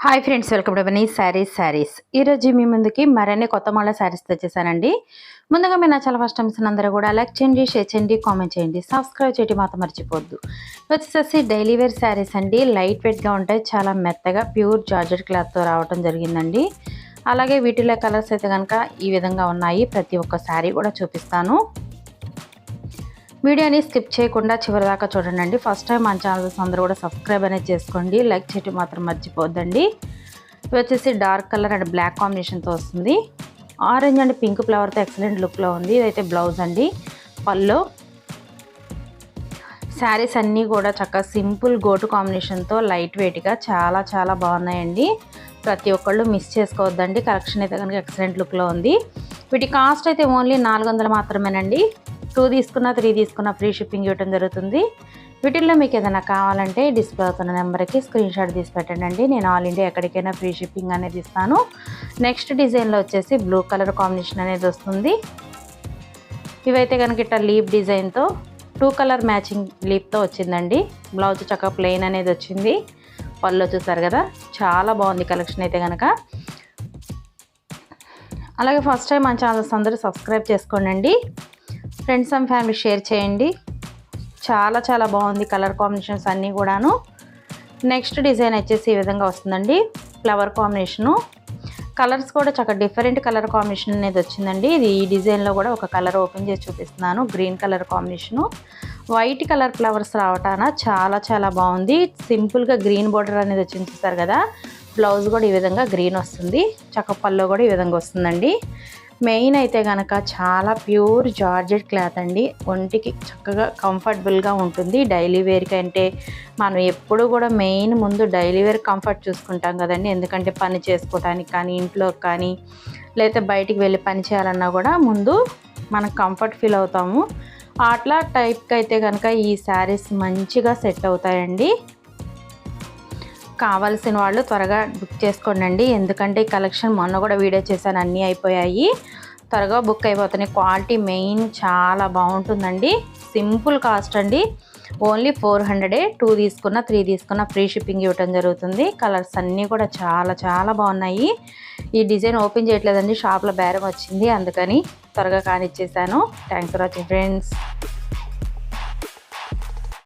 Hi friends welcome to Bunny Sarees sarees ఈరోజు మీ ముందుకి మరిన్ని కొత్త మళ్ళీ శారీస్ తెచ్చేసానండి ముందుగా మీరు నా చాలా ఫస్ట్ టైమ్స్ అందరూ కూడా లైక్ చేయండి షేర్ చేయండి కామెంట్ చేయండి. సబ్స్క్రైబ్ చేయడం మాత్రం మర్చిపోద్దు వచ్చేసి డైలీ వేర్ శారీస్ అండి. లైట్ వెయిట్గా ఉంటాయి. చాలా మెత్తగా ప్యూర్ జార్జెట్ క్లాత్తో రావడం జరిగిందండి. అలాగే వీటిలో కలర్స్ అయితే కనుక ఈ విధంగా ఉన్నాయి. ప్రతి ఒక్క శారీ కూడా చూపిస్తాను. వీడియోని స్కిప్ చేయకుండా చివరిదాకా చూడండి. ఫస్ట్ టైం మన ఛానల్స్ అందరూ కూడా సబ్స్క్రైబ్ అనేది చేసుకోండి. లైక్ చేయటం మాత్రం మర్చిపోద్దండి. ఇవి వచ్చేసి డార్క్ కలర్ అండ్ బ్లాక్ కాంబినేషన్తో వస్తుంది. ఆరెంజ్ అండ్ పింక్ ఫ్లవర్తో ఎక్సలెంట్ లుక్లో ఉంది. ఇదైతే బ్లౌజ్ అండి. పళ్ళు. శారీస్ అన్నీ కూడా చక్కగా సింపుల్ గోటు కాంబినేషన్తో లైట్ వెయిట్గా చాలా చాలా బాగున్నాయండి. ప్రతి ఒక్కళ్ళు మిస్ చేసుకోవద్దండి. కలెక్షన్ అయితే కనుక ఎక్సలెంట్ లుక్లో ఉంది. వీటి కాస్ట్ అయితే ఓన్లీ నాలుగు వందలు మాత్రమేనండి. టూ తీసుకున్న త్రీ తీసుకున్న ఫ్రీ షిప్పింగ్ ఇవ్వడం జరుగుతుంది. వీటిల్లో మీకు ఏదైనా కావాలంటే డిస్ప్లే అవుతున్న నెంబర్కి స్క్రీన్ షాట్ తీసి పెట్టండి. నేను ఆల్ ఇండియా ఎక్కడికైనా ఫ్రీ షిప్పింగ్ అనేది ఇస్తాను. నెక్స్ట్ డిజైన్లో వచ్చేసి బ్లూ కలర్ కాంబినేషన్ అనేది వస్తుంది. ఇవైతే కనుక ఇట్లా లీప్ డిజైన్తో టూ కలర్ మ్యాచింగ్ లీప్తో వచ్చిందండి. బ్లౌజ్ చక్కగా ప్లెయిన్ అనేది వచ్చింది. పళ్ళు చూసారు కదా? చాలా బాగుంది కలెక్షన్ అయితే కనుక. అలాగే ఫస్ట్ టైం మన ఛానల్స్ అందరూ సబ్స్క్రైబ్ చేసుకోండి ఫ్రెండ్స్ అండ్ ఫ్యామిలీ షేర్ చేయండి. చాలా చాలా బాగుంది కలర్ కాంబినేషన్స్ అన్నీ కూడాను. నెక్స్ట్ డిజైన్ వచ్చేసి ఈ విధంగా వస్తుందండి. ఫ్లవర్ కాంబినేషను కలర్స్ కూడా చక్కగా డిఫరెంట్ కలర్ కాంబినేషన్ అనేది వచ్చిందండి. ఇది ఈ డిజైన్లో కూడా ఒక కలర్ ఓపెన్ చేసి చూపిస్తున్నాను. Green colour combination white colour flowers రావటాన చాలా చాలా బాగుంది. సింపుల్గా గ్రీన్ బార్డర్ అనేది వచ్చింది కదా? బ్లౌజ్ కూడా ఈ విధంగా గ్రీన్ వస్తుంది. చక్క పళ్ళు కూడా ఈ విధంగా వస్తుందండి. మెయిన్ అయితే కనుక చాలా ప్యూర్ జార్జెట్ క్లాత్ అండి. ఒంటికి చక్కగా కంఫర్టబుల్గా ఉంటుంది. డైలీ వేర్కి అంటే మనం ఎప్పుడు కూడా మెయిన్ ముందు డైలీ వేర్ కంఫర్ట్ చూసుకుంటాం కదండి. ఎందుకంటే పని చేసుకోవడానికి కానీ ఇంట్లో కానీ లేకపోతే బయటికి వెళ్ళి పని చేయాలన్నా కూడా ముందు మనం కంఫర్ట్ ఫీల్ అవుతాము. అట్లా టైప్కి అయితే కనుక ఈ శారీస్ మంచిగా సెట్ అవుతాయండి. కావాల్సిన వాళ్ళు త్వరగా బుక్ చేసుకోండి ఎందుకంటే ఈ కలెక్షన్ మొన్న కూడా వీడియో చేశాను అన్నీ అయిపోయాయి. త్వరగా బుక్ అయిపోతున్నాయి క్వాలిటీ మెయిన్ చాలా బాగుంటుందండి. సింపుల్ కాస్ట్ అండి. ఓన్లీ ఫోర్ హండ్రెడే టూ తీసుకున్న త్రీ తీసుకున్న ఫ్రీ షిప్పింగ్ ఇవ్వటం జరుగుతుంది. కలర్స్ అన్నీ కూడా చాలా చాలా బాగున్నాయి. ఈ డిజైన్ ఓపెన్ చేయట్లేదండి. షాప్లో బేరం వచ్చింది. అందుకని త్వరగా కానిచ్చేసాను. Thanks for watching friends.